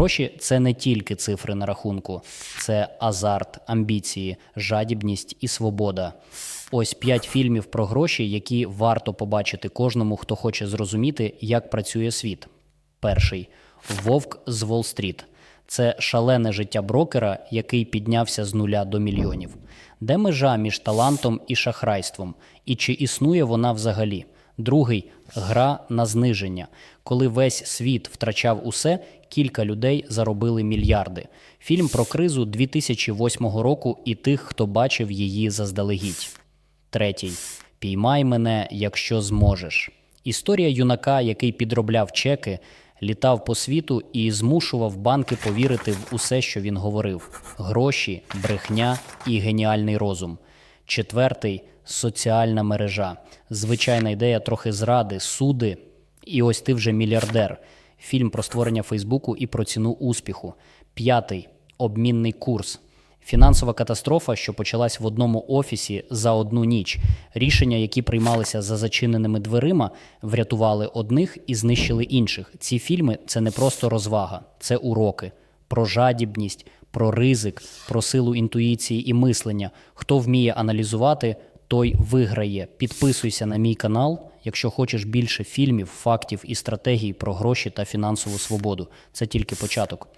Гроші це не тільки цифри на рахунку, це азарт, амбіції, жадібність і свобода. Ось п'ять фільмів про гроші, які варто побачити кожному, хто хоче зрозуміти, як працює світ. Перший Вовк з Уолл-стріт. Це шалене життя брокера, який піднявся з нуля до мільйонів. Де межа між талантом і шахрайством? І чи існує вона взагалі? Другий гра на зниження. Коли весь світ втрачав усе, кілька людей заробили мільярди. Фільм про кризу 2008 року і тих, хто бачив її заздалегідь. Третій Піймай мене, якщо зможеш. Історія юнака, який підробляв чеки, літав по світу і змушував банки повірити в усе, що він говорив: гроші, брехня і геніальний розум. Четвертий соціальна мережа. Звичайна ідея трохи зради, суди. І ось ти вже мільярдер. Фільм про створення Фейсбуку і про ціну успіху. П'ятий обмінний курс. Фінансова катастрофа, що почалась в одному офісі за одну ніч. Рішення, які приймалися за зачиненими дверима, врятували одних і знищили інших. Ці фільми це не просто розвага, це уроки про жадібність, про ризик, про силу інтуїції і мислення. Хто вміє аналізувати, той виграє. Підписуйся на мій канал, якщо хочеш більше фільмів, фактів і стратегій про гроші та фінансову свободу. Це тільки початок.